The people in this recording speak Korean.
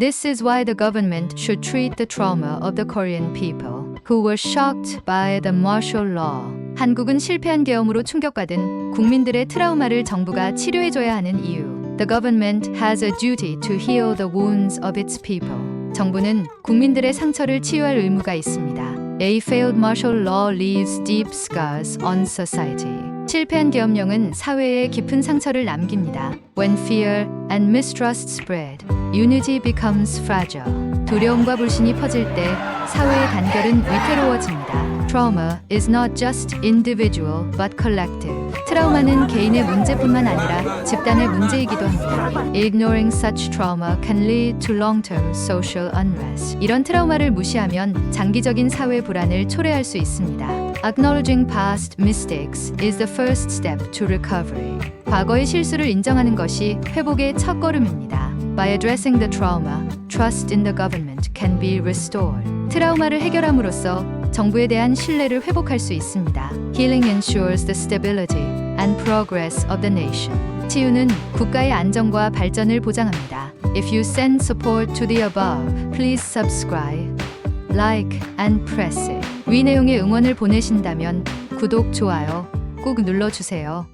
This is why the government should treat the trauma of the Korean people who were shocked by the martial law. 한국은 실패한 계엄으로 충격받은 국민들의 트라우마를 정부가 치료해줘야 하는 이유. The government has a duty to heal the wounds of its people. 정부는 국민들의 상처를 치유할 의무가 있습니다. A failed martial law leaves deep scars on society. 실패한 계엄령은 사회에 깊은 상처를 남깁니다. When fear and mistrust spread, unity becomes fragile. 두려움과 불신이 퍼질 때 사회의 단결은 위태로워집니다. Trauma is not just individual but collective. 트라우마는 개인의 문제뿐만 아니라 집단의 문제이기도 합니다. Ignoring such trauma can lead to long-term social unrest. 이런 트라우마를 무시하면 장기적인 사회 불안을 초래할 수 있습니다. Acknowledging past mistakes is the first step to recovery. 과거의 실수를 인정하는 것이 회복의 첫걸음입니다. By addressing the trauma, trust in the government can be restored. 트라우마를 해결함으로써 정부에 대한 신뢰를 회복할 수 있습니다. Healing ensures the stability and progress of the nation. 치유는 국가의 안정과 발전을 보장합니다. If you send support to the above, please subscribe, like and press it. 위 내용의 응원을 보내신다면 구독, 좋아요 꼭 눌러주세요.